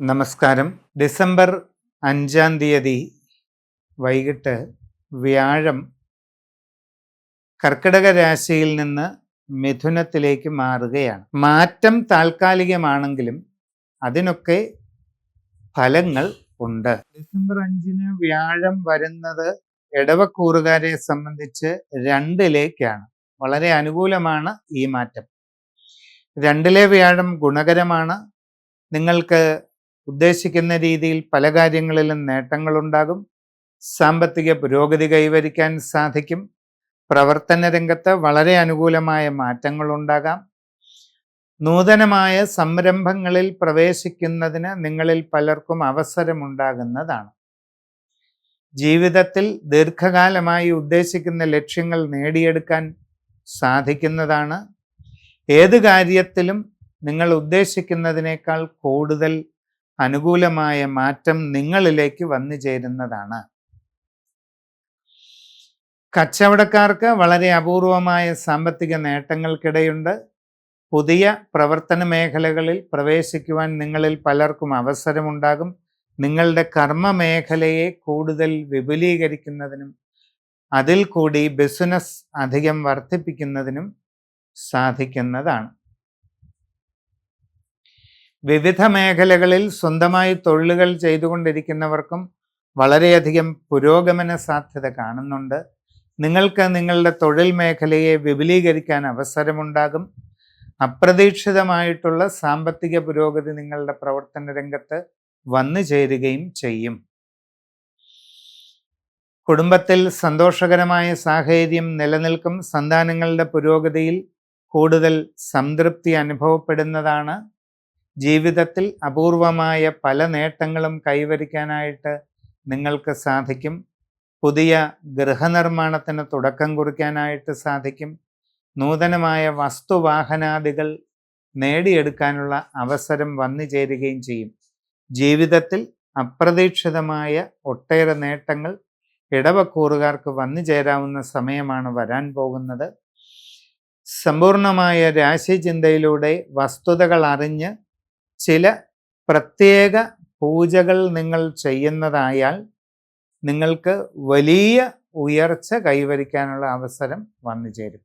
നമസ്കാരം. ഡിസംബർ അഞ്ചാം തീയതി വൈകിട്ട് വ്യാഴം കർക്കിടക രാശിയിൽ നിന്ന് മിഥുനത്തിലേക്ക് മാറുകയാണ്. മാറ്റം താൽക്കാലികമാണെങ്കിലും അതിനൊക്കെ ഫലങ്ങൾ ഉണ്ട്. ഡിസംബർ അഞ്ചിന് വ്യാഴം വരുന്നത് ഇടവക്കൂറുകാരെ സംബന്ധിച്ച് രണ്ടിലേക്കാണ്. വളരെ അനുകൂലമാണ് ഈ മാറ്റം. രണ്ടിലെ വ്യാഴം ഗുണകരമാണ്. നിങ്ങൾക്ക് ഉദ്ദേശിക്കുന്ന രീതിയിൽ പല കാര്യങ്ങളിലും നേട്ടങ്ങളുണ്ടാകും. സാമ്പത്തിക പുരോഗതി കൈവരിക്കാൻ സാധിക്കും. പ്രവർത്തന രംഗത്ത് വളരെ അനുകൂലമായ മാറ്റങ്ങളുണ്ടാകാം. നൂതനമായ സംരംഭങ്ങളിൽ പ്രവേശിക്കുന്നതിന് നിങ്ങളിൽ പലർക്കും അവസരമുണ്ടാകുന്നതാണ്. ജീവിതത്തിൽ ദീർഘകാലമായി ഉദ്ദേശിക്കുന്ന ലക്ഷ്യങ്ങൾ നേടിയെടുക്കാൻ സാധിക്കുന്നതാണ്. ഏത് കാര്യത്തിലും നിങ്ങൾ ഉദ്ദേശിക്കുന്നതിനേക്കാൾ കൂടുതൽ അനുകൂലമായ മാറ്റം നിങ്ങളിലേക്ക് വന്നു ചേരുന്നതാണ്. കച്ചവടക്കാർക്ക് വളരെ അപൂർവമായ സാമ്പത്തിക നേട്ടങ്ങൾക്കിടയുണ്ട്. പുതിയ പ്രവർത്തന മേഖലകളിൽ പ്രവേശിക്കുവാൻ നിങ്ങളിൽ പലർക്കും അവസരമുണ്ടാകും. നിങ്ങളുടെ കർമ്മ മേഖലയെ കൂടുതൽ വിപുലീകരിക്കുന്നതിനും അതിൽ കൂടി ബിസിനസ് അധികം വർദ്ധിപ്പിക്കുന്നതിനും സാധിക്കുന്നതാണ്. വിവിധ മേഖലകളിൽ സ്വന്തമായി തൊഴിലുകൾ ചെയ്തുകൊണ്ടിരിക്കുന്നവർക്കും വളരെയധികം പുരോഗമന സാധ്യത കാണുന്നുണ്ട്. നിങ്ങൾക്ക് നിങ്ങളുടെ തൊഴിൽ മേഖലയെ വിപുലീകരിക്കാൻ അവസരമുണ്ടാകും. അപ്രതീക്ഷിതമായിട്ടുള്ള സാമ്പത്തിക പുരോഗതി നിങ്ങളുടെ പ്രവർത്തന രംഗത്ത് വന്നു ചേരുകയും ചെയ്യും. കുടുംബത്തിൽ സന്തോഷകരമായ സാഹചര്യം നിലനിൽക്കും. സന്താനങ്ങളുടെ പുരോഗതിയിൽ കൂടുതൽ സംതൃപ്തി അനുഭവപ്പെടുന്നതാണ് ജീവിതത്തിൽ അപൂർവമായ പല നേട്ടങ്ങളും കൈവരിക്കാനായിട്ട് നിങ്ങൾക്ക് സാധിക്കും. പുതിയ ഗൃഹനിർമ്മാണത്തിന് തുടക്കം കുറിക്കാനായിട്ട് സാധിക്കും. നൂതനമായ വസ്തുവാഹനാദികൾ നേടിയെടുക്കാനുള്ള അവസരം വന്നു ചേരുകയും ചെയ്യും. ജീവിതത്തിൽ അപ്രതീക്ഷിതമായ ഒട്ടേറെ നേട്ടങ്ങൾ ഇടവക്കൂറുകാർക്ക് വന്നു ചേരാവുന്ന സമയമാണ് വരാൻ പോകുന്നത്. സമ്പൂർണമായ രാശിചിന്തയിലൂടെ വസ്തുതകൾ അറിഞ്ഞ് ചില പ്രത്യേക പൂജകൾ നിങ്ങൾ ചെയ്യുന്നതായാൽ നിങ്ങൾക്ക് വലിയ ഉയർച്ച കൈവരിക്കാനുള്ള അവസരം വന്നു ചേരും.